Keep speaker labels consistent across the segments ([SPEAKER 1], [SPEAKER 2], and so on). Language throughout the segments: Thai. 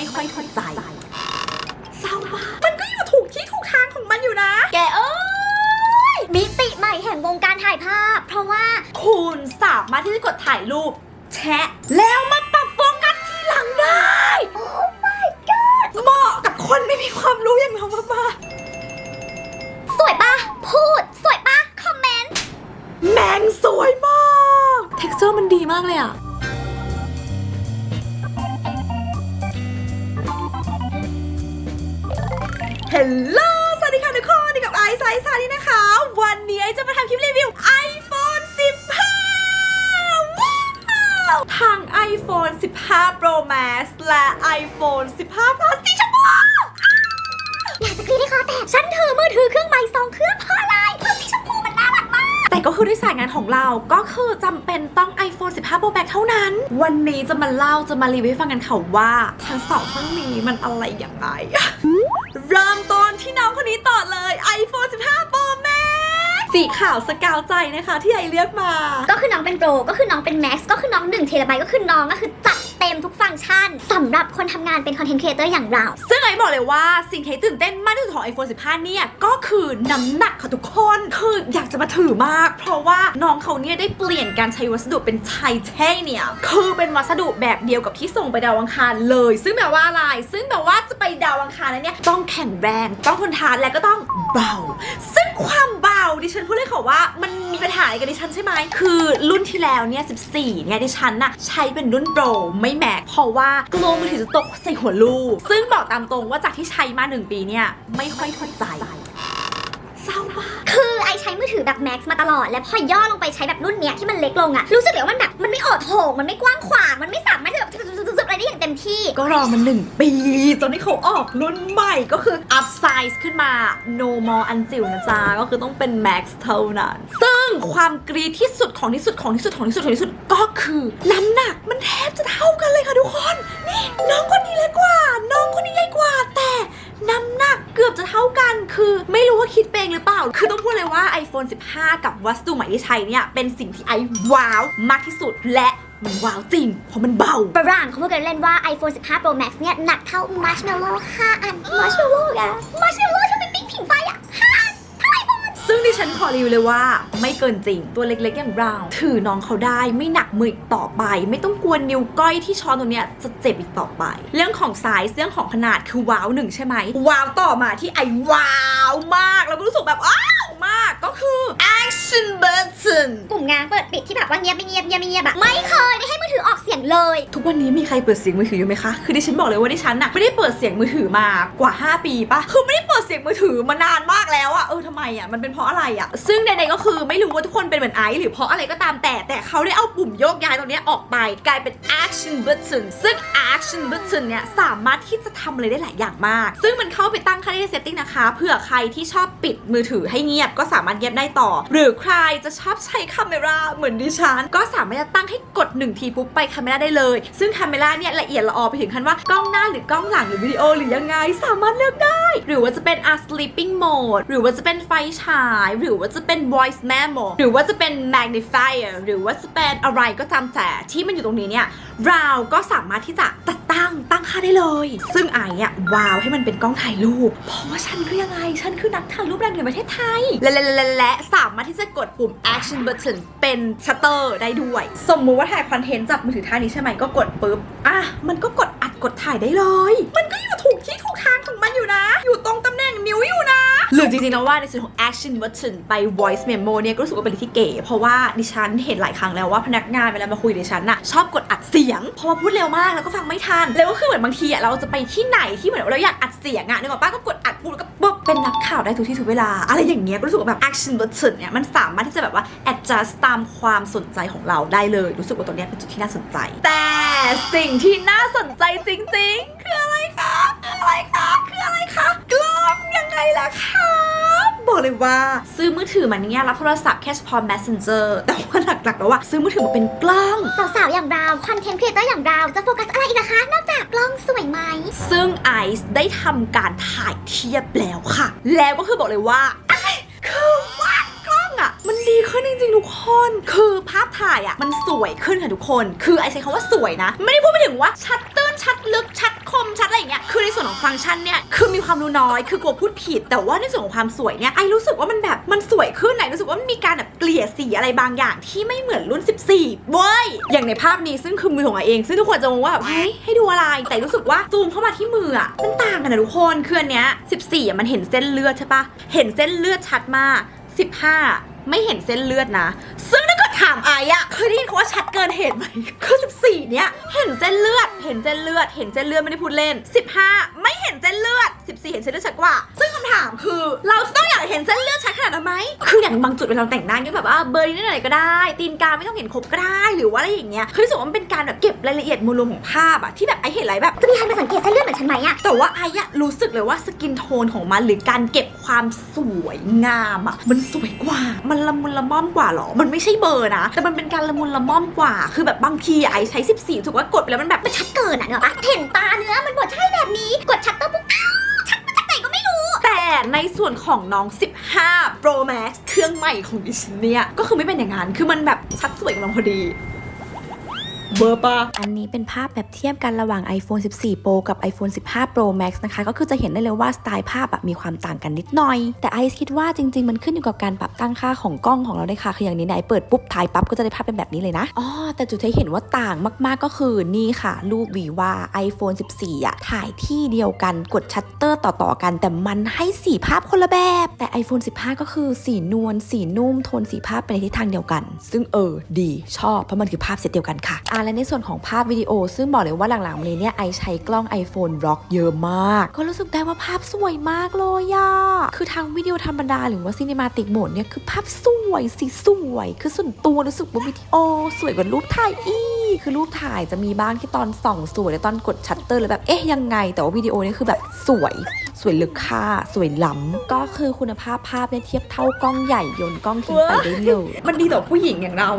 [SPEAKER 1] ไม่ค่อยถูกใจเศร้ามากมันก็อยู่ถูกที่ถูกทางของมันอยู่นะ
[SPEAKER 2] แกเอ้ยมิติใหม่แห่งวงการถ่ายภาพ เพราะว่า
[SPEAKER 1] คุณสามารถที่จะกดถ่ายรูป แชะ แล้วมาปรับโฟกัสทีหลังได้
[SPEAKER 2] โอ้ my god
[SPEAKER 1] เหมาะกับคนไม่มีความรู้อย่างเรามาก
[SPEAKER 2] สวยปะพูด สวยปะคอมเมนต์
[SPEAKER 1] ๆแมงสวยมาก เท็กเจอร์มันดีมากเลยอะ เฮลโลสวัสดีค่ะทุกคนนี่กับไอซ์ไซส์ซานี่นะคะ วันนี้ไอซ์จะมาทำคลิปรีวิว iPhone 15 ว้าวทาง iPhone 15 Pro Max และ iPhone 15 Plus สีชมพู
[SPEAKER 2] อยากจะกรีดให้คอแตกฉันถือมือถือเครื่องใหม่สองเครื่องเพราะอ
[SPEAKER 1] แต่ก็คือด้วยสายงานของเราก็คือจำเป็นต้อง iPhone 15 Pro Max เท่านั้น วันนี้จะมาเล่าจะมารีวิวฟังกันค่ะว่าทั้งสองเครื่องนี้มันอะไรอย่างไร เริ่มต้นที่น้องคนนี้ต่อเลย iPhone 15 Pro Max สีขาวสกาวใจนะคะที่ไอเลือกมา
[SPEAKER 2] ก็คือน้องเป็นโปรก็คือน้องเป็นแม็กซ์ก็คือน้อง1เทราไบต์ก็คือน้องก็คือจัด เต็มทุกฟังก์ชันสำหรับคนทำงานเป็นคอนเทนต์ครีเอเตอร์อย่างเรา
[SPEAKER 1] ซึ่งไอบอกเลยว่าสิ่งที่ตื่นเต้นมากที่สุดของ iPhone 15 เนี่ย ก็คือน้ำหนักค่ะทุกคนคืออยากจะมาถือมาก เพราะว่าน้องเขาเนี่ยได้เปลี่ยนการใช้วัสดุเป็นไทเทเนียมคือเป็นวัสดุแบบเดียวกับที่ส่งไปดาวอังคารเลย ซึ่งแปลว่าอะไรซึ่งแปลว่าจะไปดาวอังคารนั้นเนี่ยต้องแข็งแรงต้องทนทานและก็ต้องเบา ซึ่งความเบาดิฉันพูดเลยค่ะว่ามันมีปัญหาอะไรกับดิฉันใช่ไหมคือรุ่นที่แล้วเนี่ย 14 เนี่ยดิฉันน่ะใช้เป็นรุ่นโปรไไม่แม็กเพราะว่ากลัวมือถือจะตกใส่หัวลูก ซึ่งบอกตามตรงว่าจากที่ใช้มา 1 ปีเนี่ยไม่ค่อยถูกใจ เศร้ามาก
[SPEAKER 2] คือไอใช้มือ ถือแบบแม็กซ์มาตลอด แล้วพอย่อลงไปใช้แบบรุ่นเนี้ยที่มันเล็กลงอะรู้สึกเลยว่ามันแบบมันไม่อดโถงมันไม่กว้างขวางมันไม่สามารถจะแบบซึบๆอะไรได้อย่างเต็มที่
[SPEAKER 1] ก็รอมาหนึ่งปีจนที่เขาออกรุ่นใหม่ก็คือ up size ขึ้นมา no more อันจิ๋วนะจ๊ะก็คือต้องเป็น max เท่านั้นซึ่งความกรีดที่สุดของที่สุดของที่สุดของที่สุดของที่สุดก็คือน้ำหนักมันแทบจะเท่ากันเลยค่ะทุกคน นี่น้องคนนี้เล็กกว่า น้องคนนี้ใหญ่กว่าแต่ น้ำหนักเกือบจะเท่ากัน คือไม่รู้ว่าคิดเองหรือเปล่า คือต้องพูดเลยว่า iPhone 15 กับวัสดุใหม่ที่ใช้เนี่ย เป็นสิ่งที่ไอว้าวมากที่สุดและมันว้าวจริง เพราะมันเบา
[SPEAKER 2] ฝรั่งเขาพูดกันเล่นว่า iPhone 15 Pro Max เนี่ย หนักเท่า Marshmallow 5 อัน Marshmallow อะ Marshmallow
[SPEAKER 1] ฉันขอรีวิวเลยว่าไม่เกินจริง ตัวเล็กๆอย่างเรา ถือน้องเขาได้ไม่หนักมืออีกต่อไป ไม่ต้องกวนนิ้วก้อยที่ช้อนตัวเนี้ยจะเจ็บอีกต่อไป เรื่องของไซส์เรื่องของขนาดคือว้าวหนึ่งใช่ไหมว้าวต่อมาที่ไอว้าวมาก แล้วก็รู้สึกแบบอ้าวากก็คือ action button
[SPEAKER 2] ปุ่มงานเปิดปิดที่แบบว่าเงียบไม่เงียบเงียบไม่เงียบอะไม่เคยได้ให้มือถือออกเสียงเลย
[SPEAKER 1] ทุกวันนี้มีใครเปิดเสียงมือถืออยู่ไหมคะ คือดิฉันบอกเลยว่าดิฉันอะไม่ได้เปิดเสียงมือถือมากว่า 5 ปีปะคือไม่ได้เปิดเสียงมือถือมานานมากแล้วอะเออทำไมอะมันเป็นเพราะอะไรอะซึ่งใดๆก็คือไม่รู้ว่าทุกคนเป็นเหมือนไอซ์หรือเพราะอะไรก็ตามแต่แต่เขาได้เอาปุ่มโยกย้ายตรงเนี้ยออกไป กลายเป็น action button ซึ่ง action button เนี่ยสามารถที่จะทำอะไรได้หลายอย่างมาก ซึ่งมันเข้าไปตั้งค่าได้ใน setting นะคะเผื่อใครที่ชอบปิดมือถือให้เงียบก็สามารถเงียบได้ต่อ หรือใครจะชอบใช้คาเมราเหมือนดิฉัน ก็สามารถจะตั้งให้กดหนึ่งทีปุ๊บไปคาเมราได้เลย ซึ่งคาเมราเนี่ยละเอียดละออไปถึงขั้นว่ากล้องหน้าหรือกล้องหลังหรือวิดีโอหรือยังไงสามารถเลือกได้ หรือว่าจะเป็น a sleeping mode หรือว่าจะเป็นไฟฉาย หรือว่าจะเป็น voice memo หรือว่าจะเป็น magnifier หรือว่าจะเป็นอะไรก็ตามแต่ที่มันอยู่ตรงนี้เนี่ยเราก็สามารถที่จะตัดตั้งตั้งค่าได้เลย ซึ่งไอ้อะว้าวให้มันเป็นกล้องถ่ายรูปเพราะว่าฉันคือยังไงฉันคือนักถ่ายรูปแรงในประเทศไทยและและและสามารถที่จะกดปุ่ม action button เป็นชัตเตอร์ได้ด้วย สมมุติว่าถ่ายคอนเทนต์จับมือถือท่านี้ใช่ไหมก็กดปุ๊บอะมันก็กดอัดกดถ่ายได้เลย มันก็อยู่ถูกที่ถูกทางของมันอยู่นะ อยู่ตรงตำแหน่งนิ้วอยู่นะหรือจริงๆนะว่าในส่วนของ action button ไป voice memo เนี่ยก็รู้สึกว่าเป็นที่เก๋ เพราะว่าดิฉันเห็นหลายครั้งแล้วว่าพนักงานเวลามาคุยกับดิฉันน่ะชอบกดอัดเสียง เพราะว่าพูดเร็วมากแล้วก็ฟังไม่ทัน แล้วก็คือเหมือนบางทีอะเราจะไปที่ไหนที่เหมือนเราอยากอัดเสียงอะนึกออกปะก็กดอัดปุ๊บแล้วก็ เป็นนักข่าวได้ทุกที่ทุกเวลา อะไรอย่างเงี้ยก็รู้สึกว่าแบบ action button เนี่ยมันสามารถที่จะแบบว่า adjust ตามความสนใจของเราได้เลย รู้สึกว่าตัวเนี้ยเป็นจุดที่น่าสนใจ แต่สิ่งที่น่าสนใจจริงๆ คืออะไรคะคืออะไรคะคืออะไรคะกล้องยังไงล่ะคะบอกเลยว่าซื้อมือถือมาเนี่ยรับโทรศัพท์แค่เฉพาะ messenger แต่ว่าหลักๆแล้วว่าซื้อมือถือมาเป็นกล้อง
[SPEAKER 2] สาวๆ อย่างเราคอนเทนต์ครีเอเตอร์อย่างเราจะโฟกัสอะไรอีกนะคะนอก ล้องสวยไหม
[SPEAKER 1] ซึ่งไอซ์ได้ทำการถ่ายเทียบแล้วค่ะ แล้วก็คือบอกเลยว่า คือว่ากล้องอะมันดีขึ้นจริงๆทุกคน คือภาพถ่ายอะมันสวยขึ้นค่ะทุกคน คือไอซ์ใช้คำว่าสวยนะ ไม่ได้พูดไปถึงว่าชัดตื้นชัดลึกชัด คมชัดอะไรเงี้ยคือในส่วนของฟังก์ชันเนี่ยคือมีความรู้น้อยคือกลัวพูดผิด แต่ว่าในส่วนของความสวยเนี่ยไอรู้สึกว่ามันแบบมันสวยขึ้นไหนรู้สึกว่ามันมีการแบบเกลี่ยสีอะไรบางอย่างที่ไม่เหมือนรุ่น 14เว้ยอย่างในภาพนี้ซึ่งคือมือของไอเอง ซึ่งทุกคนจะมองว่าแบบเฮ้ยให้ดูอะไรแต่รู้สึกว่าซูมเข้ามาที่มืออะมันต่างกันนะทุกคนคืออันเนี้ย14อะมันเห็นเส้นเลือดใช่ปะเห็นเส้นเลือดชัดมาก 15 ไม่เห็นเส้นเลือดนะ ซึ่งถ้าเกิดถามไอ้อะเคยได้ยินคำว่าชัดเกินเหตุไหมคือ14 เนี้ยเห็นเส้นเลือด เห็นเส้นเลือด เห็นเส้นเลือดไม่ได้พูดเล่น 15 ไม่เห็นเส้นเลือด 14 เห็นเส้นเลือดชัดกว่า ซึ่งคำถามคือ เราจะต้องอยากเห็นเส้นเลือดชัด นาดนั้นไหมคืออย่างบางจุดเวลาเราแต่งหน้าก็แบบว่าเบอร์นี้หน่อยก็ได้ ตีนกาไม่ต้องเห็นครบก็ได้หรือว่าอะไรอย่างเงี้ยคือรู้สึกว่ามันเป็นการแบบเก็บรายละเอียดมวลรวมของภาพอะที่แบบไอเห็นอะไรแบบ
[SPEAKER 2] จะมีใครมาสังเกตเส้นเลือดเหมือนฉันไหมอะ
[SPEAKER 1] แต่ว่าไอ้อะรู้สึกเลยว่าสกินโทนของมันหรือการเก็บความสวยงามอะมันสวยกว่า มันละมุนละม่อมกว่าหรอ มันไม่ใช่เบอร์นะ แต่มันเป็นการละมุนละม่อมกว่า คือแบบบางทีไอ้ใช้ 14ถือว่ากดไปแล้วมันแบบ
[SPEAKER 2] มันชัดเกินอะเนอะปะเห็นตาเนื้อมันบดใช่
[SPEAKER 1] ในส่วนของน้อง 15 Pro Max เครื่องใหม่ของดิฉันเนี่ยก็คือไม่เป็นอย่างนั้นคือมันแบบชัดสวยกำลังพอดี เบอร์ปะ
[SPEAKER 3] อันนี้เป็นภาพแบบเทียบกันระหว่าง iPhone 14 Pro กับ iPhone 15 Pro Max นะคะ ก็คือจะเห็นได้เลยว่าสไตล์ภาพอะมีความต่างกันนิดหน่อย แต่ไอซ์คิดว่าจริง ๆ มันขึ้นอยู่กับการปรับตั้งค่าของกล้องของเราด้วยค่ะ คืออย่างนี้ไหนเปิดปุ๊บถ่ายปั๊บก็จะได้ภาพเป็นแบบนี้เลยนะ อ๋อ แต่จุดที่เห็นว่าต่างมาก ๆ ก็คือนี่ค่ะ รูปวีว่า iPhone 14อะถ่ายที่เดียวกันกดชัตเตอร์ต่อๆกัน แต่มันให้สีภาพคนละแบบ แต่ iPhone 15 ก็คือสีนวลสีนุ่มโทนสีภาพไปในทิศทางเดียวกัน ซึ่งเออดีชอบเพราะมันคือภาพเซตเดียวกันค่ะอ่าและในส่วนของภาพวิดีโอ ซึ่งบอกเลยว่าหลังๆมานี้เนี่ยไอใช้กล้อง iPhone Rock เยอะมาก ก็รู้สึกได้ว่าภาพสวยมากเลยอะคือทางวิดีโอธรรมดาหรือว่าซีนิมาติกโหมดเนี่ยคือภาพสวยสีสวย คือส่วนตัวรู้สึกว่าวิดีโอ สวยกว่ารูปถ่ายอีกคือรูปถ่ายจะมีบ้างที่ตอนส่องสวยและตอนกดชัตเตอร์แล้วแบบเอ๊ะยังไง แต่ว่าวิดีโอนี่คือแบบสวย สวยลึกค่า สวยล้ำก็คือคุณภาพภาพเนี่ยเทียบเท่ากล้องใหญ่โยนกล้องทิ้งไปได้เลย
[SPEAKER 1] มันดีต่อผู้หญิงอย่างเรา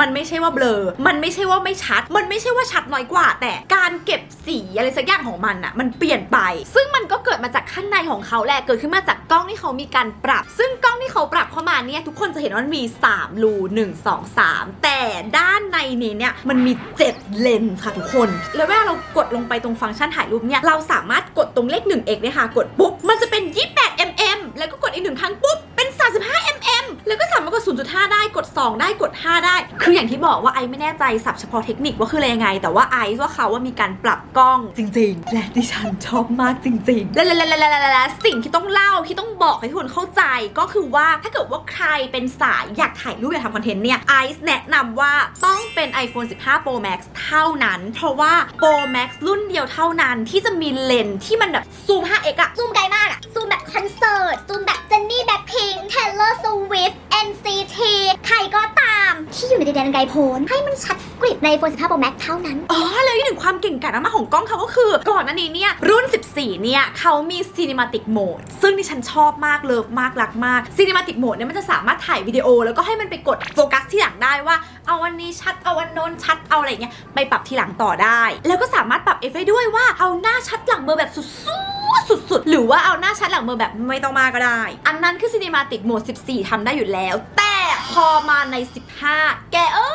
[SPEAKER 1] มันไม่ใช่ว่าเบลอ มันไม่ใช่ว่าไม่ชัด มันไม่ใช่ว่าชัดน้อยกว่า แต่การเก็บสีอะไรสักอย่างของมันอะมันเปลี่ยนไป ซึ่งมันก็เกิดมาจากข้างในของเขาแหละ เกิดขึ้นมาจากกล้องที่เขามีการปรับ ซึ่งกล้องที่เขาปรับเข้ามาเนี่ยทุกคนจะเห็นว่ามันมี 3 รู1 2 3 แต่ด้านในนี้เนี่ยมันมี 7 เลนส์ค่ะทุกคน แล้วเวลาเรากดลงไปตรงฟังก์ชันถ่ายรูปเนี่ยเราสามารถกดตรงเลข 1x เนี่ยค่ะกดปุ๊บมันจะเป็น 28 mm แล้วก็กดอีกหนึ่งครั้งปุ๊บเป็น 35 mm แล้วก็สามารถกด 0.5 ได้กด 2 ได้กด 5 ได้ คืออย่างที่บอกว่าไอไม่แน่ใจสับเฉพาะเทคนิคว่าคืออะไรยังไง แต่ว่าไอซ์ว่าเขาว่ามีการปรับกล้องจริง ๆ และดิฉันชอบมากจริง ๆ และและและและและและสิ่งที่ต้องเล่าที่ต้องบอกให้ทุกคนเข้าใจก็คือว่าถ้าเกิดว่าใครเป็นสายอยากถ่ายรูปอยากทำคอนเทนต์เนี่ยไอซ์แนะนำว่าต้องเป็น iPhone 15 Pro Max เท่านั้น เพราะว่า Pro Max รุ่นเดียวเท่านั้นที่จะมีเลนส์ที่มันแบบซูม 5x อะ
[SPEAKER 2] ซูมไกลมากอะซูมแบบคอนเสิร์ตซูมแบบเจนนี่แบ็คพิงค์เทเลอร์สวิฟ NCT ใครก็ตามที่อยู่ในดินแดนไกลโพ้นให้มันชัดกริบใน iPhone 15 Pro Max เท่านั้น
[SPEAKER 1] อ๋อเลยหนึ่งความเก่งกาจมากๆของกล้องเขาก็คือ ก่อนหน้านี้เนี่ย รุ่น 14 เนี่ยเขามี Cinematic Mode ซึ่งที่ฉันชอบมากเลิฟมากรักมาก Cinematic Mode เนี่ยมันจะสามารถถ่ายวิดีโอ แล้วก็ให้มันไปกดโฟกัสที่หลังได้ว่า เอาวันนี้ชัดเอาวันโน้นชัดเอาอะไรเงี้ยไปปรับทีหลังต่อได้ แล้วก็สามารถปรับเอฟได้ด้วยว่าเอาหน้าชัดหลังเบอร์แบบสุดๆ สุดๆ หรือว่าเอาหน้าชัดหลังเบอแบบไม่ต้องมาก็ได้ อันนั้นคือ Cinematic Mode 14ทำได้อยู่แล้ว แต่พอมาใน 15 แกเอ้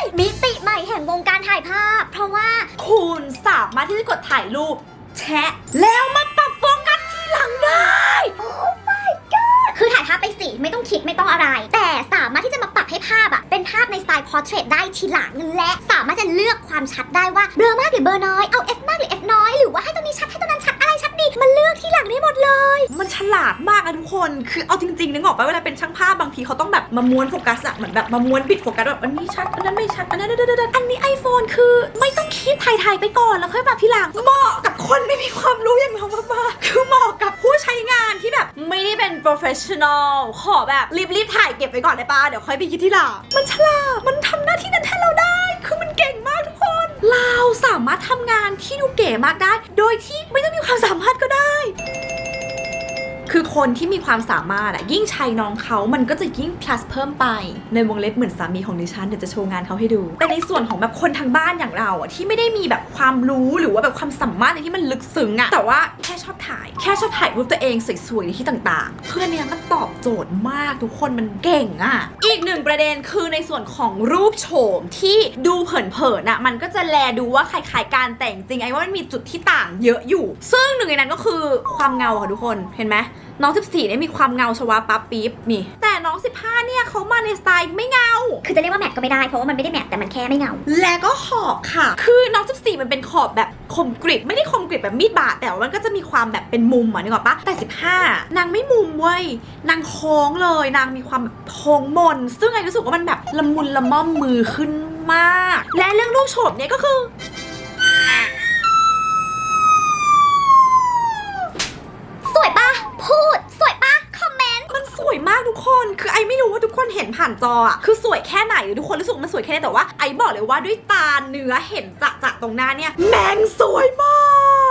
[SPEAKER 1] ย
[SPEAKER 2] มิติใหม่แห่งวงการถ่ายภาพ เพราะว่า
[SPEAKER 1] คุณสามารถที่จะกดถ่ายรูปแชะแล้วมาปรับโฟกัสทีหลังได้
[SPEAKER 2] คือถ่ายภาพไปสิไม่ต้องคิดไม่ต้องอะไร แต่สามารถที่จะมาปรับให้ภาพอะเป็นภาพในสไตล์พอร์เทรตได้ทีหลัง และสามารถจะเลือกความชัดได้ว่าเบลอมากหรือเบลอน้อยเอา F มากหรือ F น้อยหรือ น
[SPEAKER 1] คือเอาจริงๆนึกออกปะเวลาเป็นช่างภาพบางทีเขาต้องแบบมาม้วนโฟกัสอะเหมือนแบบมาม้วนบิดโฟกัสแบบอันนี้ชัดอันนั้นไม่ชัดอันนั้นเดดๆๆอันนี้ iPhone คือไม่ต้องคิดถ่ายถ่ายๆไปก่อนแล้วค่อยปรับทีหลังเหมาะกับคนไม่มีความรู้อย่างเรามากๆคือเหมาะกับผู้ใช้งานที่แบบไม่ได้เป็น professional ขอแบบรีบๆถ่ายเก็บไว้ก่อนได้ปะเดี๋ยวค่อยไปคิดทีหลังมันฉลาดมันทำหน้าที่นั้นแทนเราได้ คือมันเก่งมากทุกคน เราสามารถทำงานที่ดูเก๋มากได้ โดยที่ไม่ต้องมีความสามารถก คือคนที่มีความสามารถอะยิ่งใช้น้องเขามันก็จะยิ่ง plus เพิ่มไป ในวงเล็บเหมือนสามีของดิฉันเดี๋ยวจะโชว์งานเขาให้ดู แต่ในส่วนของแบบคนทางบ้านอย่างเราอะที่ไม่ได้มีแบบความรู้หรือว่าแบบความสามารถในที่มันลึกซึ้งอะแต่ว่าแค่ชอบถ่าย แค่ชอบถ่ายรูปตัวเองสวยๆในที่ต่างๆเพื่อนเนี้ยมันตอบโจทย์มากทุกคนมันเก่งอะอีกหนึ่งประเด็นคือในส่วนของรูปโฉมที่ดูเผินๆอะมันก็จะแลดูว่าคล้ายๆการแต่งจริงไอ้ว่ามันมีจุดที่ต่างเยอะอยู่ ซึ่งหนึ่งในนั้นก็คือความเงาค่ะทุกคนเห็นไหม น้อง 14เนี่ยมีความเงาชวาปั๊บปี๊บมีแต่น้อง 15 เนี่ยเขามาในสไตล์ไม่เงา
[SPEAKER 2] คือจะเรียกว่าแมทก็ไม่ได้เพราะว่ามันไม่ได้แมทแต่มันแค่ไม่เงา
[SPEAKER 1] และก็ขอบค่ะ คือน้อง 14 มันเป็นขอบแบบคมกริบไม่ได้คมกริบแบบมีดบาดแต่ว่ามันก็จะมีความแบบเป็นมุมอะนึกออกปะแต่ 15 นางไม่มุมเว้ยนางโค้งเลย นางมีความแบบโค้งมน ซึ่งไอ้รู้สึกว่ามันแบบละมุนละม่อมมือขึ้นมาก และเรื่องรูปโฉมเนี่ยก็คือ จออะคือสวยแค่ไหนหรือทุกคนรู้สึกว่ามันสวยแค่ไหนแต่ว่าไอบอกเลยว่าด้วยตาเนื้อเห็นจะจะตรงหน้าเนี่ยแมงสวยมา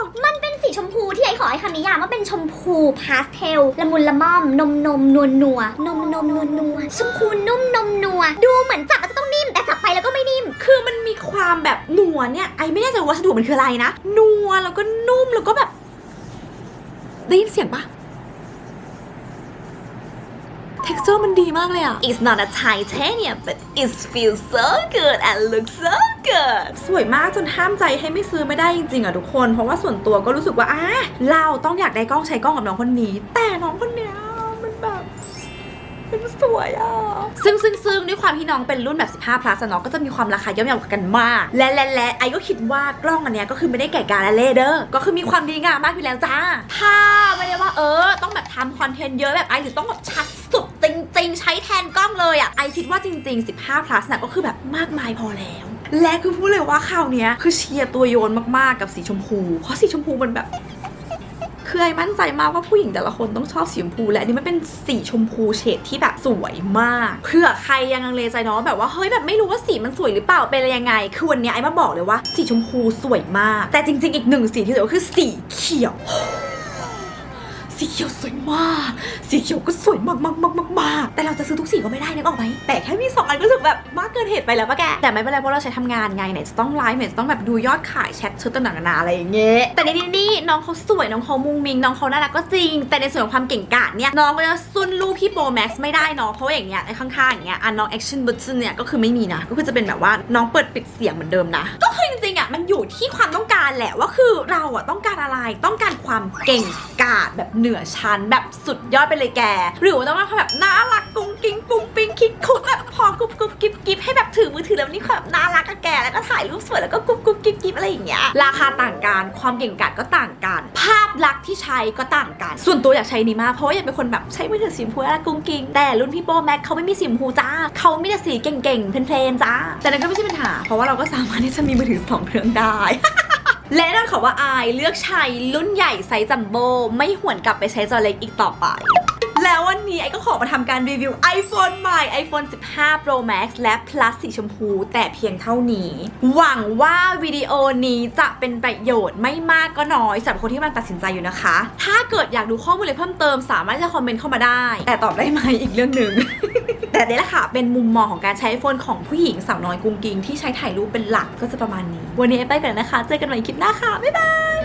[SPEAKER 1] ก
[SPEAKER 2] มันเป็นสีชมพูที่ไอ้ขอไอ้คำนิยามว่าเป็นชมพูพาสเทลละมุนละม่อมนมนมนวลนัวนมนมนวลนัวชมพูนุ่มนมนัวดูเหมือนจับแล้วจะต้องนิ่มแต่จับไปแล้วก็ไม่นิ่ม
[SPEAKER 1] คือมันมีความแบบนัวเนี่ยไอไม่แน่ใจว่าวัสดุมันคืออะไรนะนัวแล้วก็นุ่มแล้วก็แบบได้ยินเสียงปะ texture มันดีมากเลยอะ It's not a titanium but it feels so good and looks so good สวยมากจนห้ามใจให้ไม่ซื้อไม่ได้จริงๆอะทุกคน เพราะว่าส่วนตัวก็รู้สึกว่าอะเราต้องอยากได้กล้องใช้กล้องกับน้องคนนี้ แต่น้องคนเนี้ยมันแบบมันสวยอะ ซึ่งซึ่งซึ่งด้วยความที่น้องเป็นรุ่นแบบ 15 plus อะเนาะก็จะมีความราคาย่อมเยาวกว่ากันมาก และและและไอก็คิดว่ากล้องอันเนี้ยก็คือไม่ได้แก่กาและเล่เด้อ ก็คือมีความดีงามมากอยู่แล้วจ้า ถ้าไม่ได้ว่าเออ ต้องแบบทำคอนเทนต์เยอะแบบไอหรือต้องแบบชัดสุดจ ริง ๆ ใช้แทนกล้องเลยอะไอคิดว่าจริง ๆ 15 plus น่ะก็คือแบบมากมายพอแล้วและคือพูดเลยว่าคราวนี้คือเชียร์ตัวโยนมากๆกับสีชมพู เพราะสีชมพูมันแบบคือไอมั่นใจมากว่าผู้หญิงแต่ละคนต้องชอบสีชมพู และนนี้มันเป็นสีชมพูเฉดที่แบบสวยมากเผื่อใครยังลังเลใจเนาะแบบว่าเฮ้ยแบบไม่รู้ว่าสีมันสวยหรือเปล่าเป็นยังไง คือวันนี้ไอมาบอกเลยว่าสีชมพูสวยมาก แต่จริง ๆ อีกหนึ่งสีที่สวยก็คือสีเขียว สีเขียวสวยมาก สีเขียวก็สวยมากมากมากมากมากแต่เราจะซื้อทุกสีก็ไม่ได้นึกออกไหมแต่แค่มีสองอันก็รู้สึกแบบมากเกินเหตุไปแล้วปะแก แต่ไม่เป็นไรเพราะเราใช้ทำงานไงไหนจะต้องไลฟ์ไหนจะต้องแบบดูยอดขายแชทเชิดต่างๆนานาอะไรอย่างเงี้ย แต่ในนี่นี่น้องเขาสวยน้องเขามุงมิงน้องเขาน่ารักก็จริง แต่ในส่วนของความเก่งกาจเนี่ยน้องก็จะซุนลูกพี่โปรแม็กซ์ไม่ได้เนาะเพราะว่าอย่างเงี้ยไอ้ข้างๆอย่างเงี้ยอันน้องแอคชั่นบัตซึนเนี่ยก็คือไม่มีนะก็คือจะเป็นแบบว่าน้องเปิดปิดเสียงเหมือนเดิมนะก็คือจริงๆอะ มันอยู่ที่ความต้องการแหละว่าคือเราอะต้องการอะไรต้องการความเก่งกาจแบบเหนือชั้นแบบสุดยอดไปเลยแก หรือว่าต้องการความแบบน่ารักกุ้งกิ้งปุ้งปิ้งคิกคุกแบบพอกรุบกรุบกิ๊บกิ๊บให้แบบถือมือถือแล้วนี่แบบน่ารักกับแกแล้วก็ถ่ายรูปสวยแล้วก็กรุบกรุบกิ๊บกิ๊บอะไรอย่างเงี้ยราคาต่างกันความเก่งกาจก็ต่างกัน ภาพลักษณ์ที่ใช้ก็ต่างกัน ส่วนตัวอยากใช้นี้มากเพราะว่าอยากเป็นคนแบบใช้มือถือสีชมพูแล้วกุ้งกิ้งแต่รุ่นพี่โปแม็กเขาไม่มีสีชมพูจ้าเขามีแต่สีเก่งๆเพลนๆจ้าแต่นั่นก็ไม่ใช่ปัญหา เพราะว่าเราก็สามารถที่จะมีมือถือสองเครืองได้ และนั่นอนค่ะว่าอายเลือกใช้รุ่นใหญ่ไซส์จัมโบ้ไม่หวนกลับไปใช้จอเล็กอีกต่อไป แล้ววันนี้ไอ้ก็ขอมาทำการรีวิว iPhone ใหม่ iPhone 15 Pro Max และ Plus สีชมพูแต่เพียงเท่านี้ หวังว่าวิดีโอนี้จะเป็นประโยชน์ไม่มากก็น้อยสำหรับคนที่กำลังตัดสินใจอยู่นะคะ ถ้าเกิดอยากดูข้อมูลอะไรเพิ่มเติมสามารถจะคอมเมนต์เข้ามาได้ แต่ตอบได้ไหมอีกเรื่องหนึ่งแต่นี่แหละค่ะ เป็นมุมมองของการใช้ iPhone ของผู้หญิงสาวน้อยกุ้งกิ้งที่ใช้ถ่ายรูปเป็นหลักก็จะประมาณนี้ วันนี้ไอไปก่อนนะคะ เจอกันใหม่คลิปหน้าค่ะ บ๊ายบาย